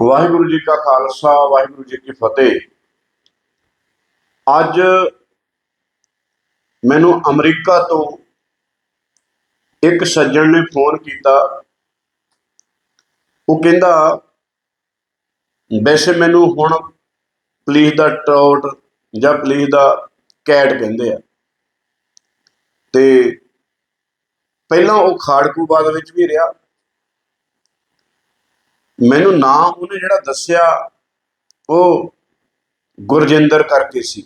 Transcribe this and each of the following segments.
ਵਾਹਿਗੁਰੂ ਜੀ ਕਾ ਖਾਲਸਾ, ਵਾਹਿਗੁਰੂ ਜੀ ਕੀ ਫਤਿਹ। ਅੱਜ ਮੈਨੂੰ ਅਮਰੀਕਾ ਤੋਂ ਇੱਕ ਸੱਜਣ ਨੇ ਫੋਨ ਕੀਤਾ। ਉਹ ਕਹਿੰਦਾ, ਵੈਸੇ ਮੈਨੂੰ ਹੁਣ ਪੁਲਿਸ ਦਾ ਟਰਾਊਟ ਜਾਂ ਪੁਲਿਸ ਦਾ ਕੈਟ ਕਹਿੰਦੇ ਆ। ਤੇ ਪਹਿਲਾਂ ਉਹ ਖਾੜਕੂਬਾਦ ਵਿੱਚ ਵੀ ਰਿਹਾ। ਮੈਨੂੰ ਨਾਂ ਉਹਨੇ ਜਿਹੜਾ ਦੱਸਿਆ, ਉਹ ਗੁਰਜਿੰਦਰ ਕਰਕੇ ਸੀ।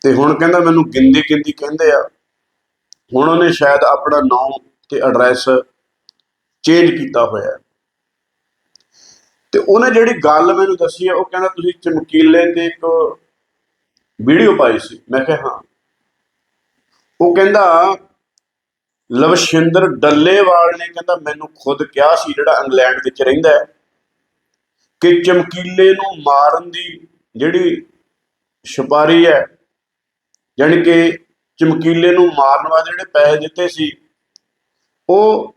ਤੇ ਹੁਣ ਕਹਿੰਦਾ ਮੈਨੂੰ ਗਿੰਦੀ ਗਿੰਦੀ ਕਹਿੰਦੇ ਆ। ਹੁਣ ਉਹਨੇ ਸ਼ਾਇਦ ਆਪਣਾ ਨਾਮ ਤੇ ਐਡਰੈਸ ਚੇਂਜ ਕੀਤਾ ਹੋਇਆ। ਤੇ ਉਹਨੇ ਜਿਹੜੀ ਗੱਲ ਮੈਨੂੰ ਦੱਸੀ ਹੈ ਉਹ ਕਹਿੰਦਾ ਤੁਸੀਂ ਚਮਕੀਲੇ ਤੇ ਇੱਕ ਵੀਡੀਓ ਪਾਈ ਸੀ। ਮੈਂ ਕਿਹਾ, ਹਾਂ। ਉਹ ਕਹਿੰਦਾ ਲਵਸ਼ਿੰਦਰ ਡੱਲੇਵਾਲ ਨੇ ਕਹਿੰਦਾ, ਮੈਨੂੰ ਖੁਦ ਕਿਹਾ ਸੀ ਜਿਹੜਾ ਇੰਗਲੈਂਡ ਵਿੱਚ ਰਹਿੰਦਾ ਹੈ ਕਿ ਚਮਕੀਲੇ ਨੂੰ ਮਾਰਨ ਦੀ ਜਿਹੜੀ ਛਪਾਰੀ ਹੈ, ਯਾਨੀ ਕਿ ਚਮਕੀਲੇ ਨੂੰ ਮਾਰਨ ਵਾਲੇ ਜਿਹੜੇ ਪੈਸੇ ਦਿੱਤੇ ਸੀ, ਉਹ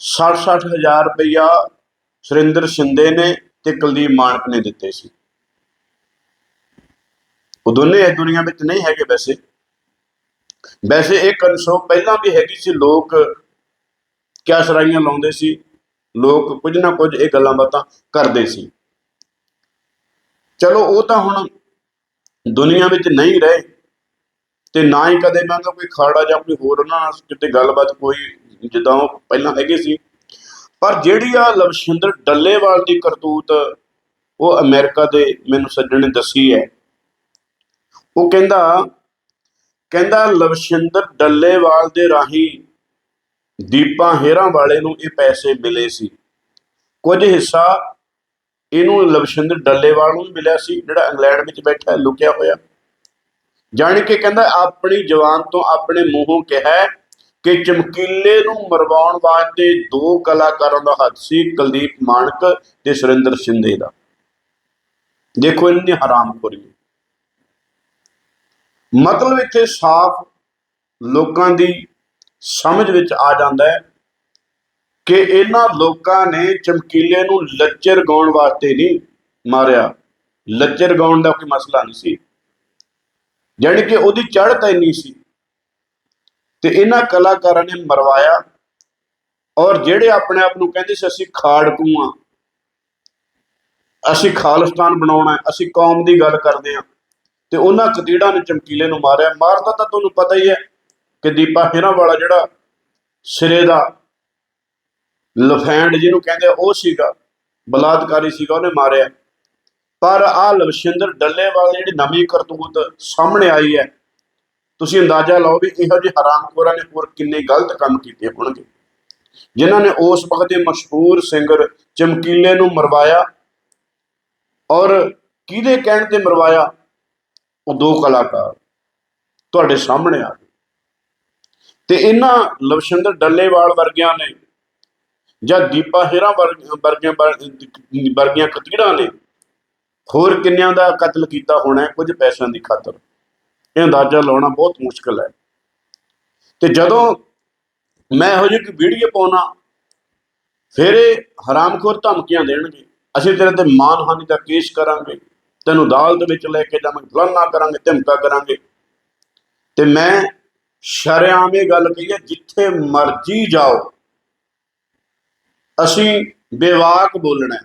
60-60 ਹਜ਼ਾਰ ਰੁਪਇਆ ਸੁਰਿੰਦਰ ਸ਼ਿੰਦੇ ਨੇ ਤੇ ਕੁਲਦੀਪ ਮਾਨਕ ਨੇ ਦਿੱਤੇ ਸੀ। ਉਹ ਦੋਨੇ ਇਸ ਦੁਨੀਆ ਵਿੱਚ ਨਹੀਂ ਹੈਗੇ ਵੈਸੇ। ਵੈਸੇ ਇਹ ਕਨਸੋ ਪਹਿਲਾਂ ਵੀ ਹੈਗੀ ਸੀ, ਲੋਕ ਕਿਆ ਸਰਾਈਆਂ ਲਾਉਂਦੇ ਸੀ, ਲੋਕ ਕੁਝ ਨਾ ਕੁਝ ਇਹ ਗੱਲਾਂ ਬਾਤਾਂ ਕਰਦੇ ਸੀ। ਚਲੋ ਉਹ ਤਾਂ ਹੁਣ ਦੁਨੀਆ ਵਿੱਚ ਨਹੀਂ ਰਹੇ ਤੇ ਨਾ ਹੀ ਕਦੇ ਮੈਂ ਤਾਂ ਕੋਈ ਖਾੜਾ ਜਾਂ ਕੋਈ ਹੋਰ ਉਹਨਾਂ ਨਾਲ ਕਿਤੇ ਗੱਲਬਾਤ ਕੋਈ ਜਿੱਦਾਂ ਉਹ ਪਹਿਲਾਂ ਹੈਗੇ ਸੀ। ਪਰ ਜਿਹੜੀ ਆ ਲਵਸ਼ਿੰਦਰ ਡੱਲੇਵਾਲ ਦੀ ਕਰਤੂਤ ਉਹ ਅਮਰੀਕਾ ਦੇ ਮੈਨੂੰ ਸੱਜਣ ਨੇ ਦੱਸੀ ਹੈ। ਉਹ ਕਹਿੰਦਾ ਕਹਿੰਦਾ, ਲਵਸ਼ਿੰਦਰ, ਡੱਲੇਵਾਲ ਦੇ ਰਾਹੀਂ ਦੀਪਾ ਹੇਰਾਂ ਵਾਲੇ ਨੂੰ ਇਹ ਪੈਸੇ ਮਿਲੇ ਸੀ। ਕੁਝ ਹਿੱਸਾ ਇਹਨੂੰ ਲਵਸ਼ਿੰਦਰ ਡੱਲੇਵਾਲ ਨੂੰ ਮਿਲਿਆ ਸੀ, ਜਿਹੜਾ ਇੰਗਲੈਂਡ ਵਿੱਚ ਬੈਠਾ ਲੁਕਿਆ ਹੋਇਆ। ਜਾਣੀ ਕਿ ਕਹਿੰਦਾ, ਆਪਣੀ ਜਵਾਨ ਤੋਂ ਆਪਣੇ ਮੂੰਹੋਂ ਕਿਹਾ ਕਿ ਚਮਕੀਲੇ ਨੂੰ ਮਰਵਾਉਣ ਵਾਸਤੇ ਦੋ ਕਲਾਕਾਰਾਂ ਦਾ ਹੱਥ ਸੀ, ਕੁਲਦੀਪ ਮਾਨਕ ਤੇ ਸੁਰਿੰਦਰ ਸ਼ਿੰਦੇ ਦਾ। ਦੇਖੋ ਇਹਨਾਂ ਦੀ ਹਰਾਮਖੋਰੀ। ਮਤਲਬ ਇੱਥੇ ਸਾਫ਼ ਲੋਕਾਂ ਦੀ ਸਮਝ ਵਿੱਚ ਆ ਜਾਂਦਾ ਹੈ ਕਿ ਇਹਨਾਂ ਲੋਕਾਂ ਨੇ ਚਮਕੀਲੇ ਨੂੰ ਲੱਚਰ ਗਾਉਣ ਵਾਸਤੇ ਨਹੀਂ ਮਾਰਿਆ। ਲੱਚਰ ਗਾਉਣ ਦਾ ਕੋਈ ਮਸਲਾ ਨਹੀਂ ਸੀ। ਜਾਣੀ ਕਿ ਉਹਦੀ ਚੜ੍ਹਤ ਇੰਨੀ ਸੀ ਤੇ ਇਹਨਾਂ ਕਲਾਕਾਰਾਂ ਨੇ ਮਰਵਾਇਆ ਔਰ ਜਿਹੜੇ ਆਪਣੇ ਆਪ ਨੂੰ ਕਹਿੰਦੇ ਸੀ, ਅਸੀਂ ਖਾੜਕੂ ਆ ਅਸੀਂ ਖਾਲਿਸਤਾਨ ਬਣਾਉਣਾ ਅਸੀਂ ਕੌਮ ਦੀ ਗੱਲ ਕਰਦੇ ਹਾਂ। ਤੇ ਉਹਨਾਂ ਕਤੀੜਾਂ ਨੇ ਚਮਕੀਲੇ ਨੂੰ ਮਾਰਿਆ। ਮਾਰਦਾ ਤਾਂ ਤੁਹਾਨੂੰ ਪਤਾ ਹੀ ਹੈ ਕਿ ਦੀਪਾ ਹੀਰਾਂ ਵਾਲਾ ਜਿਹੜਾ ਸਿਰੇ ਦਾ ਲਫੈਂਡ ਜਿਹਨੂੰ ਕਹਿੰਦੇ ਉਹ ਸੀਗਾ, ਬਲਾਤਕਾਰੀ ਸੀਗਾ, ਉਹਨੇ ਮਾਰਿਆ। ਪਰ ਆ ਲਵਸ਼ਿੰਦਰ ਡੱਲੇਵਾਲ ਦੀ ਜਿਹੜੀ ਨਵੀਂ ਕਰਤੂਤ ਸਾਹਮਣੇ ਆਈ ਹੈ, ਤੁਸੀਂ ਅੰਦਾਜ਼ਾ ਲਾਓ ਵੀ ਇਹੋ ਜਿਹੇ ਹਰਾਮਖੋਰਾਂ ਨੇ ਹੋਰ ਕਿੰਨੇ ਗਲਤ ਕੰਮ ਕੀਤੇ ਹੋਣਗੇ। ਜਿਨ੍ਹਾਂ ਨੇ ਉਸ ਵਕਤ ਦੇ ਮਸ਼ਹੂਰ ਸਿੰਗਰ ਚਮਕੀਲੇ ਨੂੰ ਮਰਵਾਇਆ ਔਰ ਕਿਹਦੇ ਕਹਿਣ ਤੇ ਮਰਵਾਇਆ? ਉਹ ਦੋ ਕਲਾਕਾਰ ਤੁਹਾਡੇ ਸਾਹਮਣੇ ਆ ਗਏ। ਤੇ ਇਹਨਾਂ ਲਵਸ਼ਿੰਦਰ ਡੱਲੇਵਾਲ ਵਰਗਿਆਂ ਨੇ ਜਾਂ ਦੀਪਾ ਹੇਰਾ ਵਰਗੀਆਂ ਵਰਗੀਆਂ ਵਰਗੀਆਂ ਕਤੀੜਾਂ ਨੇ ਹੋਰ ਕਿੰਨਿਆਂ ਦਾ ਕਤਲ ਕੀਤਾ ਹੋਣਾ ਹੈ ਕੁਝ ਪੈਸਿਆਂ ਦੀ ਖਾਤਰ। ਇਹ ਅੰਦਾਜ਼ਾ ਲਾਉਣਾ ਬਹੁਤ ਮੁਸ਼ਕਲ ਹੈ। ਤੇ ਜਦੋਂ ਮੈਂ ਇਹੋ ਜਿਹੀ ਕੋਈ ਵੀਡੀਓ ਪਾਉਣਾ, ਫਿਰ ਇਹ ਹਰਾਮਖੋਰ ਧਮਕੀਆਂ ਦੇਣਗੇ। ਅਸੀਂ ਤੇਰੇ ਤੇ ਮਾਨਹਾਨੀ ਦਾ ਕੇਸ ਕਰਾਂਗੇ। ਤੈਨੂੰ ਅਦਾਲਤ ਵਿੱਚ ਲੈ ਕੇ ਜਾਵਾਂਗੇ, ਫਲਾਨਾ ਕਰਾਂਗੇ, ਧਮਕਾ ਕਰਾਂਗੇ। ਤੇ ਮੈਂ ਸ਼ਰੇਆਮ ਇਹ ਗੱਲ ਕਹੀ ਹੈ ਜਿੱਥੇ ਮਰਜ਼ੀ ਜਾਓ, ਅਸੀਂ ਬੇਵਾਕ ਬੋਲਣਾ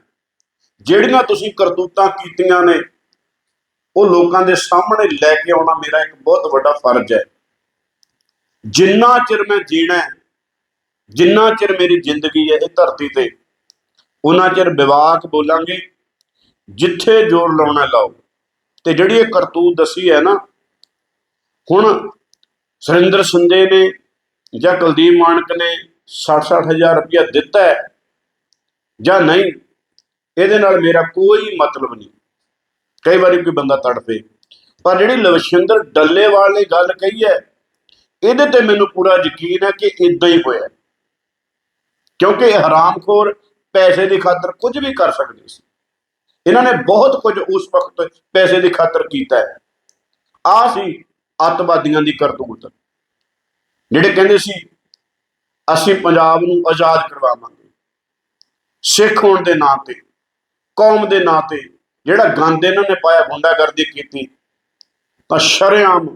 ਜਿਹੜੀਆਂ ਤੁਸੀਂ ਕਰਤੂਤਾਂ ਕੀਤੀਆਂ ਨੇ, ਉਹ ਲੋਕਾਂ ਦੇ ਸਾਹਮਣੇ ਲੈ ਕੇ ਆਉਣਾ ਮੇਰਾ ਇੱਕ ਬਹੁਤ ਵੱਡਾ ਫਰਜ਼ ਹੈ। ਜਿੰਨਾ ਚਿਰ ਮੈਂ ਜੀਣਾ ਜਿੰਨਾ ਚਿਰ ਮੇਰੀ ਜ਼ਿੰਦਗੀ ਹੈ ਇਹ ਧਰਤੀ ਤੇ, ਉਹਨਾਂ ਚਿਰ ਵਿਵਾਕ ਬੋਲਾਂਗੇ। ਜਿੱਥੇ ਜ਼ੋਰ ਲਾਉਣਾ ਲਾਓ। ਤੇ ਜਿਹੜੀ ਇਹ ਕਰਤੂਤ ਦੱਸੀ ਹੈ ਨਾ, ਹੁਣ ਸੁਰਿੰਦਰ ਸੰਦੇ ਨੇ ਜਾਂ ਕੁਲਦੀਪ ਮਾਨਕ ਨੇ 60-60 ਹਜ਼ਾਰ ਰੁਪਇਆ ਦਿੱਤਾ ਹੈ ਜਾਂ ਨਹੀਂ, ਇਹਦੇ ਨਾਲ ਮੇਰਾ ਕੋਈ ਮਤਲਬ ਨਹੀਂ। ਕਈ ਵਾਰੀ ਕੋਈ ਬੰਦਾ ਤੜਫੇ। ਪਰ ਜਿਹੜੀ ਲਵਸ਼ਿੰਦਰ ਡੱਲੇਵਾਲ ਨੇ ਗੱਲ ਕਹੀ ਹੈ, ਇਹਦੇ ਤੇ ਮੈਨੂੰ ਪੂਰਾ ਯਕੀਨ ਹੈ ਕਿ ਇਦਾਂ ਹੀ ਹੋਇਆ। ਕਿਉਂਕਿ ਹਰਾਮਖੋਰ ਪੈਸੇ ਦੀ ਖਾਤਰ ਕੁਝ ਵੀ ਕਰ ਸਕਦੇ ਸੀ। ਇਹਨਾਂ ਨੇ ਬਹੁਤ ਕੁਝ ਉਸ ਵਕਤ ਪੈਸੇ ਦੀ ਖਾਤਰ ਕੀਤਾ ਹੈ। ਆ ਸੀ ਅੱਤਵਾਦੀਆਂ ਦੀ ਕਰਤੂਤ, ਜਿਹੜੇ ਕਹਿੰਦੇ ਸੀ, ਅਸੀਂ ਪੰਜਾਬ ਨੂੰ ਆਜ਼ਾਦ ਕਰਵਾਵਾਂਗੇ। ਸਿੱਖ ਹੋਣ ਦੇ ਨਾਂ ਤੇ, ਕੌਮ ਦੇ ਨਾਂ ਤੇ ਜਿਹੜਾ ਗੰਦ ਇਹਨਾਂ ਨੇ ਪਾਇਆ, ਗੁੰਡਾਗਰਦੀ ਕੀਤੀ, ਤਾਂ ਸ਼ਰੇਆਮ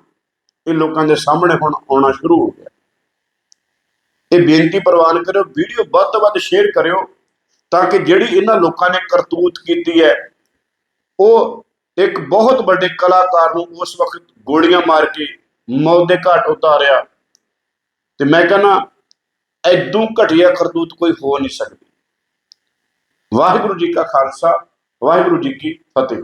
ਇਹ ਲੋਕਾਂ ਦੇ ਸਾਹਮਣੇ ਹੁਣ ਆਉਣਾ ਸ਼ੁਰੂ ਹੋ ਗਿਆ। ਇਹ ਬੇਨਤੀ ਪ੍ਰਵਾਨ ਕਰਿਓ, ਵੀਡੀਓ ਵੱਧ ਤੋਂ ਵੱਧ ਸ਼ੇਅਰ ਕਰਿਓ। ਤਾਂ ਕਿ ਜਿਹੜੀ ਇਹਨਾਂ ਲੋਕਾਂ ਨੇ ਕਰਤੂਤ ਕੀਤੀ ਹੈ, ਉਹ ਇੱਕ ਬਹੁਤ ਵੱਡੇ ਕਲਾਕਾਰ ਨੂੰ ਉਸ ਵਕਤ ਗੋਲੀਆਂ ਮਾਰ ਕੇ ਮੌਤ ਦੇ ਘਾਟ ਉਤਾਰਿਆ। ਤੇ ਮੈਂ ਕਹਿੰਦਾ ਐਦੂ ਘਟੀਆ ਕਰਤੂਤ ਕੋਈ ਹੋ ਨਹੀਂ ਸਕਦੀ। ਵਾਹਿਗੁਰੂ ਜੀ ਕਾ ਖਾਲਸਾ, ਵਾਹਿਗੁਰੂ ਜੀ ਕੀ ਫਤਿਹ।